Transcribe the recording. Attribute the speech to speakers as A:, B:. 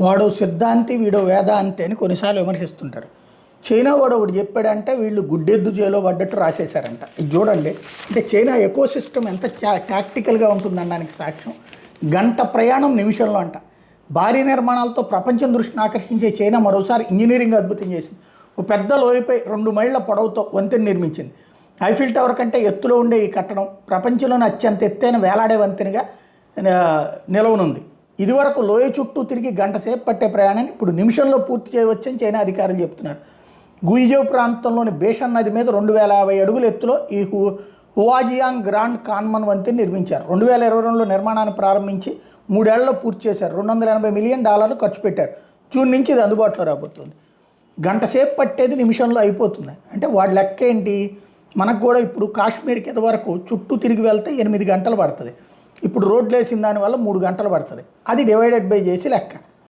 A: వాడు సిద్ధాంతి వీడు వేదాంతి అని కొన్నిసార్లు విమర్శిస్తుంటారు. చైనా వాడు ఒకటి చెప్పాడంటే వీళ్ళు గుడ్డెద్దు చేలో పడ్డట్టు రాసేశారంట. ఇది చూడండి. అంటే చైనా ఎకో సిస్టమ్ ఎంత టాక్టికల్గా ఉంటుందనడానికి సాక్ష్యం. గంట ప్రయాణం నిమిషంలో అంట. భారీ నిర్మాణాలతో ప్రపంచం దృష్టిని ఆకర్షించే చైనా మరోసారి ఇంజనీరింగ్ అద్భుతం చేసింది. ఒక పెద్ద లోయపై రెండు మైళ్ళ పొడవుతో వంతెన నిర్మించింది. ఐఫిల్ టవర్ కంటే ఎత్తులో ఉండే ఈ కట్టడం ప్రపంచంలోని అత్యంత ఎత్తైన వేలాడే వంతెనగా నిలవనుంది. ఇదివరకు లోయ చుట్టూ తిరిగి గంట సేపు పట్టే ప్రయాణాన్ని ఇప్పుడు నిమిషంలో పూర్తి చేయవచ్చని చైనా అధికారులు చెప్తున్నారు. గుయిజౌ ప్రాంతంలోని బేషన్ నది మీద రెండు వేల యాభై అడుగుల ఎత్తులో ఈ హు హువాజియాంగ్ గ్రాండ్ కాన్మన్ వంతెన నిర్మించారు. రెండు వేల ఇరవై రెండులో నిర్మాణాన్ని ప్రారంభించి మూడేళ్ళలో పూర్తి చేశారు. రెండు వందల ఎనభై మిలియన్ డాలర్లు ఖర్చు పెట్టారు. జూన్ నుంచి ఇది అందుబాటులో రాబోతుంది. గంట సేపు పట్టేది నిమిషంలో అయిపోతుంది. అంటే వాడి లెక్క ఏంటి? మనకు కూడా ఇప్పుడు కాశ్మీర్కి ఇది వరకు చుట్టూ తిరిగి వెళ్తే ఎనిమిది గంటలు పడుతుంది. ఇప్పుడు రోడ్లు వేసిన దానివల్ల మూడు గంటలు పడుతుంది. అది డివైడెడ్ బై చేసి లెక్క.